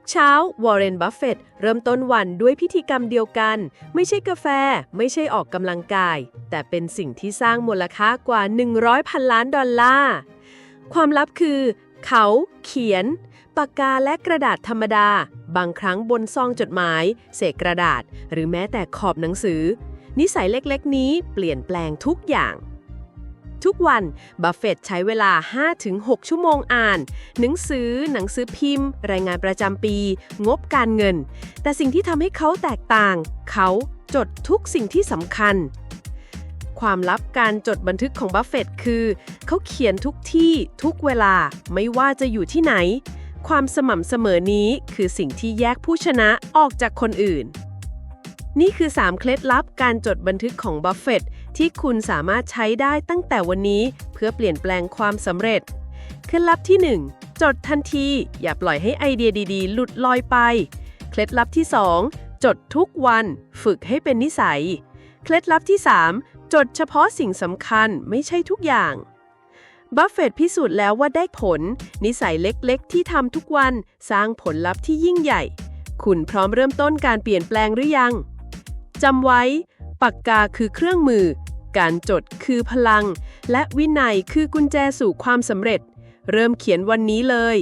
กเช้าวอร์เรน บัฟเฟตเริ่มต้นวันด้วยพิธีกรรมเดียวกัน ไม่ใช่กาแฟ ไม่ใช่ออกกำลังกาย แต่เป็นสิ่งที่สร้างมูลค่ากว่า 100พันล้านดอลลาร์ ความลับคือ เขาเขียน ปากกาและกระดาษธรรมดา บางครั้งบนซองจดหมาย เศษกระดาษ หรือแม้แต่ขอบหนังสือ นิสัยเล็กๆ นี้เปลี่ยนแปลงทุกอย่าง ทุกวัน บัฟเฟตใช้เวลา 5-6 ชั่วโมงอ่าน หนังสือ หนังสือพิมพ์ รายงานประจำปี งบการเงิน แต่สิ่งที่ทำให้เขาแตกต่าง เขาจดทุกสิ่งที่สำคัญ ความลับการจดบันทึกของบัฟเฟตคือ เขาเขียนทุกที่ทุกเวลาไม่ว่าจะอยู่ที่ไหน ความสม่ำเสมอนี้คือสิ่งที่แยกผู้ชนะออกจากคนอื่น นี่คือ 3 เคล็ดลับการจดบันทึกของบัฟเฟตที่คุณสามารถใช้ได้ตั้งแต่วันนี้เพื่อเปลี่ยนแปลงความสำเร็จ เคล็ดลับที่ 1 จดทันที อย่าปล่อยให้ไอเดียดีๆ หลุดลอยไป เคล็ดลับที่ 2 จดทุกวัน ฝึกให้เป็นนิสัย เคล็ดลับที่ 3 จดเฉพาะสิ่งสำคัญไม่ใช่ทุกอย่างบัฟเฟตพิสูจน์แล้วว่าได้ผล นิสัยเล็กๆ ที่ทำทุกวันสร้างผลลัพธ์ที่ยิ่งใหญ่ คุณพร้อมเริ่มต้นการเปลี่ยนแปลงหรือยัง จำไว้ ปากกาคือเครื่องมือ การจดคือพลัง และวินัยคือกุญแจสู่ความสำเร็จ เริ่มเขียนวันนี้เลย